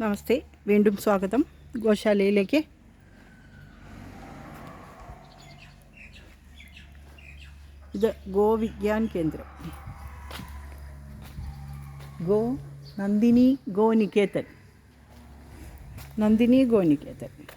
നമസ്തേ വീണ്ടും സ്വാഗതം. ഗോശാലയിലേക്ക്. ഇത് ഗോവിജ്ഞാൻ കേന്ദ്രം. ഗോ നന്ദിനി ഗോനികേതൻ. നന്ദിനി ഗോനികേതൻ.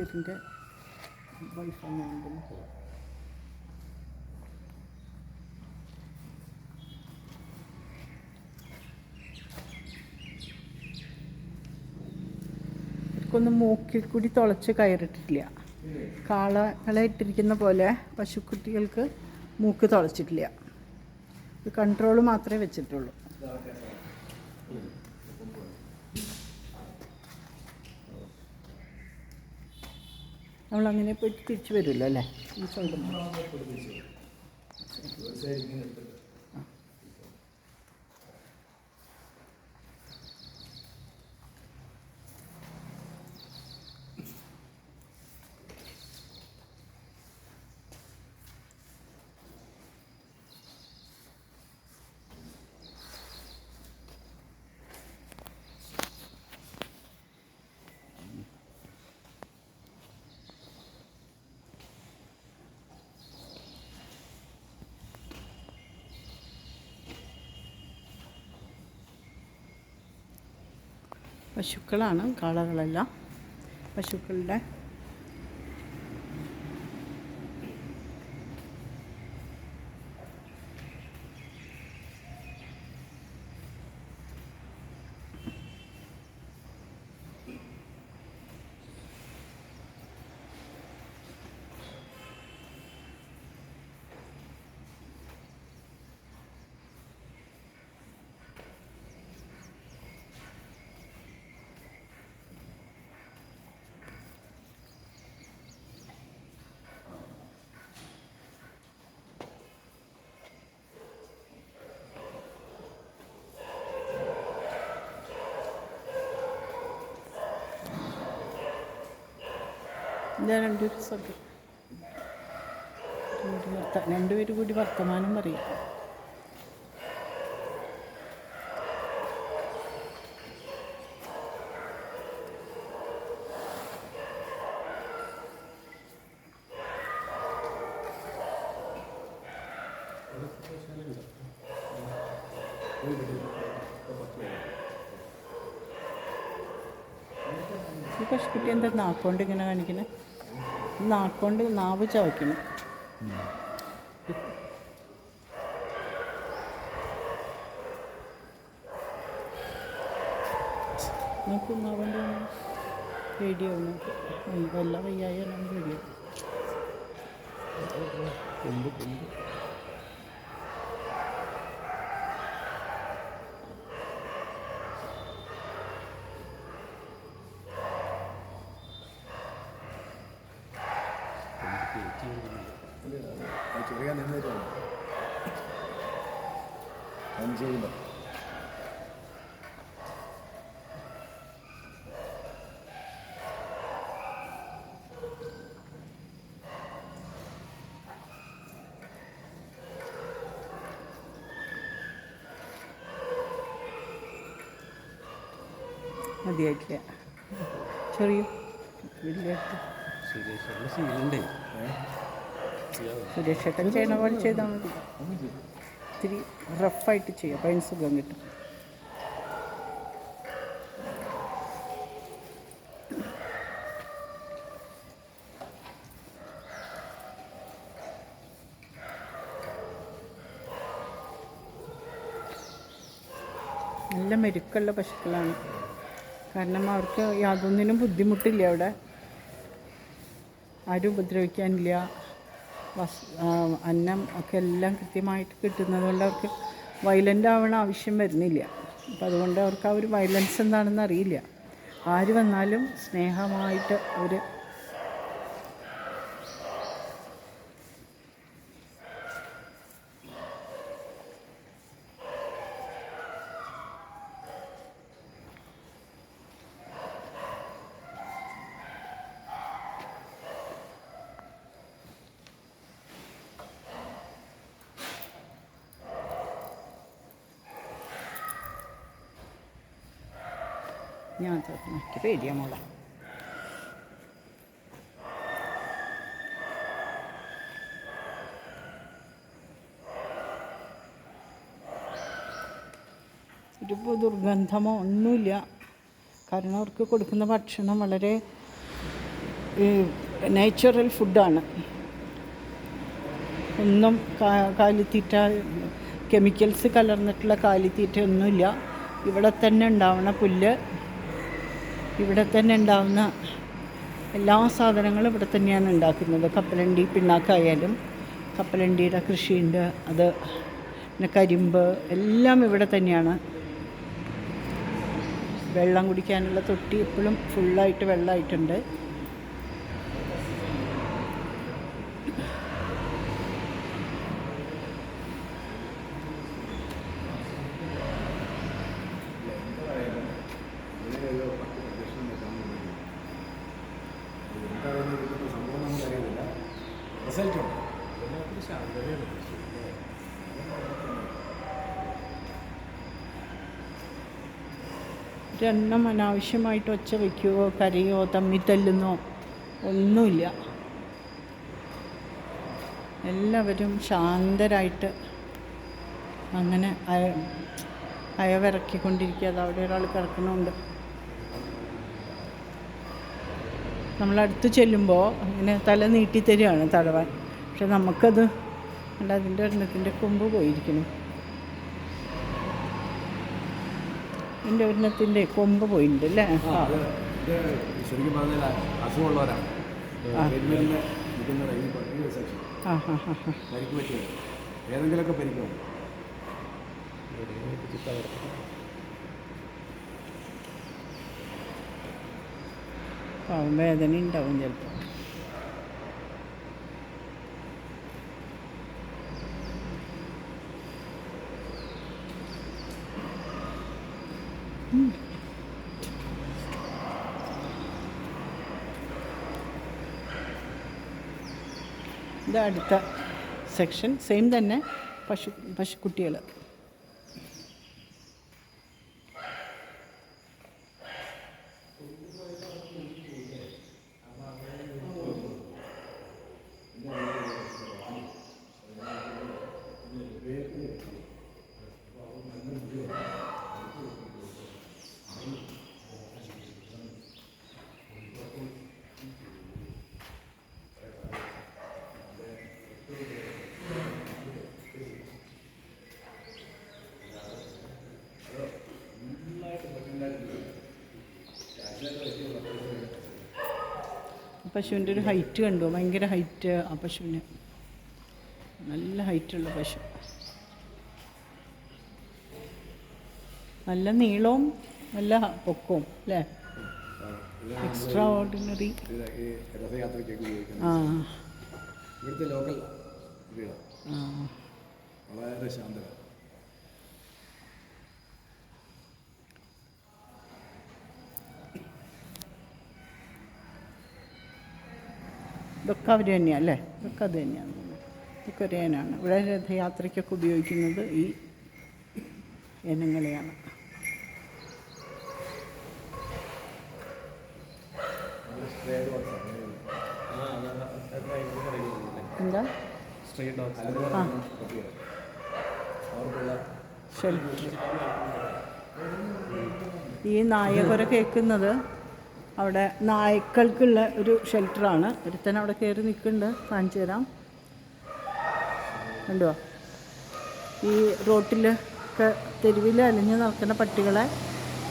ഇത് ഗിയറിന്റെ വൈഫൈ ഉണ്ടെന്ന് ഇവർക്കൊന്നും മൂക്കിൽ കൂടി തുളച്ച് കയറിട്ടിട്ടില്ല കാളകളെ ഇട്ടിരിക്കുന്ന പോലെ പശുക്കുട്ടികൾക്ക് മൂക്ക് തുളച്ചിട്ടില്ല. ഇത് കൺട്രോൾ മാത്രമേ വെച്ചിട്ടുള്ളൂ. നമ്മൾ അങ്ങനെ പോയിട്ട് തിരിച്ചു വരുമല്ലോ അല്ലേ ഈ സൈഡിൽ പശുക്കളാണ് കാളകളെല്ലാം പശുക്കളുടെ ഞാൻ രണ്ടുപേരും സ്വന്തം രണ്ടുപേരും കൂടി വർത്തമാനം പറയും. ഈ പശുക്കുട്ടി എന്താ നാക്കോണ്ട് ഇങ്ങനെ കാണിക്കണേ? നാക്കോണ്ട് നാവ് ചവയ്ക്കണം. നോക്കൂ നാവന്റെ ഉം, വല്ല വയ്യായാലും പേടിയാവും. ചെറിയ നിന്നിട്ടാണ് അഞ്ചില്ല മതിയായിട്ടില്ല ചെറിയ. വലിയ സുരേഷ് ഏട്ടൻ ചെയ്യണ പോലെ ചെയ്താൽ മതി. ഇത്തിരി റഫായിട്ട് ചെയ്യാം. അപ്പം അതിന് സുഖം കിട്ടും. നല്ല മെരുക്കുള്ള പശുക്കളാണ്. കാരണം അവർക്ക് യാതൊന്നിനും ബുദ്ധിമുട്ടില്ല അവിടെ. ആരും ഉപദ്രവിക്കാനില്ല. വസ് അന്നം ഒക്കെ എല്ലാം കൃത്യമായിട്ട് കിട്ടുന്നത് കൊണ്ട് അവർക്ക് വയലന്റ് ആവണ ആവശ്യം വരുന്നില്ല. അപ്പം അതുകൊണ്ട് അവർക്ക് ആ ഒരു വയലൻസ് എന്താണെന്ന് അറിയില്ല. ആര് വന്നാലും സ്നേഹമായിട്ട് അവർ ഞാൻ തുറന്നു എനിക്ക് പേടിയാ മോളെ. ഒരു ദുർഗന്ധമോ ഒന്നുമില്ല. കാരണം അവർക്ക് കൊടുക്കുന്ന ഭക്ഷണം വളരെ നാച്ചുറൽ ഫുഡാണ് ഒന്നും കാലിത്തീറ്റ കെമിക്കൽസ് കലർന്നിട്ടുള്ള കാലിത്തീറ്റ ഒന്നുമില്ല ഇവിടെ തന്നെ ഉണ്ടാവുന്ന പുല്ല് ഇവിടെ തന്നെ ഉണ്ടാവുന്ന എല്ലാ സാധനങ്ങളും ഇവിടെ തന്നെയാണ് ഉണ്ടാക്കുന്നത്. കപ്പലണ്ടി പിണ്ണാക്കായാലും കപ്പലണ്ടിയുടെ കൃഷിയുണ്ട്. അത് പിന്നെ കരിമ്പ് എല്ലാം ഇവിടെ തന്നെയാണ്. വെള്ളം കുടിക്കാനുള്ള തൊട്ടി എപ്പോഴും ഫുള്ളായിട്ട് വെള്ളമായിട്ടുണ്ട്. റിസൾട്ട് ഉണ്ട് ഒരെണ്ണം അനാവശ്യമായിട്ട് ഒച്ച വയ്ക്കുകയോ കരയോ തമ്മിത്തല്ലുന്നോ ഒന്നുമില്ല. എല്ലാവരും ശാന്തരായിട്ട് അങ്ങനെ അയ അയവിറക്കിക്കൊണ്ടിരിക്കുക അത് അവിടെ ഒരാൾ കിടക്കണമുണ്ട് നമ്മളടുത്ത് ചെല്ലുമ്പോൾ ഇങ്ങനെ തല നീട്ടി തരികയാണ് തടവാൻ. പക്ഷെ നമുക്കത് അല്ല അതിന്റെ ഒരെണ്ണത്തിന്റെ കൊമ്പ് പോയിരിക്കുന്നു. എന്റെ ഒരെണ്ണത്തിന്റെ കൊമ്പ് പോയിട്ടുണ്ട് അല്ലേ? ശരിക്കും പറഞ്ഞാൽ അസുഖമുള്ളവരാണ്. ആ. ഹാ ഹാ ഹാ ഏതെങ്കിലുമൊക്കെ പരിക്കോ പാവം വേദന ഉണ്ടാവും ചിലപ്പോൾ ഇത് അടുത്ത സെക്ഷൻ സെയിം തന്നെ പശു പശുക്കുട്ടികൾ പശുവിന്റെ ഒരു ഹൈറ്റ് കണ്ടു? ഭയങ്കര ഹൈറ്റ് ആ പശുവിന്. നല്ല ഹൈറ്റുള്ള പശു. നല്ല നീളവും നല്ല പൊക്കവും അല്ലേ? എക്സ്ട്രാ ഓർഡിനറി ആ. ഇവിടുത്തെ ലോക്കൽ ആ. വളരെ ഇതൊക്കെ അവർ തന്നെയാണ് അല്ലേ ഇതൊക്കെ അത് തന്നെയാണ് ഇതൊക്കെ ഒരു ഇനമാണ് ഇവിടെ രഥയാത്രയ്ക്കൊക്കെ ഉപയോഗിക്കുന്നത് ഈ ഇനങ്ങളെയാണ്. എന്താ? ഈ നായകരെ കേൾക്കുന്നത് അവിടെ നായ്ക്കൾക്കുള്ള ഒരു ഷെൽട്ടറാണ് ഒരുത്തൻ അവിടെ കയറി നിൽക്കുന്നുണ്ട്. കാണിച്ചു തരാം. കണ്ടുവോ ഈ റോട്ടിലൊക്കെ തെരുവിൽ അലിഞ്ഞു നടക്കുന്ന പട്ടികളെ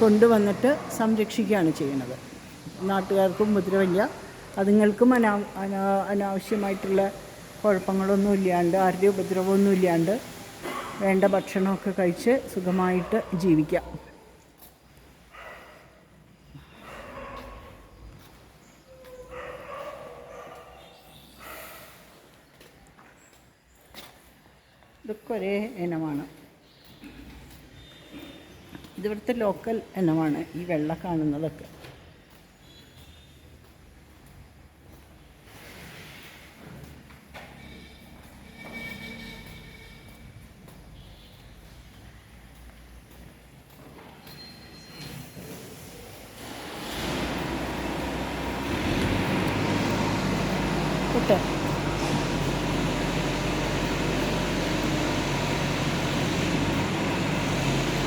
കൊണ്ടുവന്നിട്ട് സംരക്ഷിക്കുകയാണ് ചെയ്യുന്നത്. നാട്ടുകാർക്കും ഉപദ്രവമില്ല. അതുങ്ങൾക്കും അനാ അനാ അനാവശ്യമായിട്ടുള്ള കുഴപ്പങ്ങളൊന്നും ഇല്ലാണ്ട് ആരുടെയും ഉപദ്രവമൊന്നും ഇല്ലാണ്ട് വേണ്ട ഭക്ഷണമൊക്കെ കഴിച്ച് സുഖമായിട്ട് ജീവിക്കാം. ഇതൊക്കെ ഒരേ ഇനമാണ്. ഇതിവിടുത്തെ ലോക്കൽ ഇനമാണ് ഈ വെള്ള കാണുന്നതൊക്കെ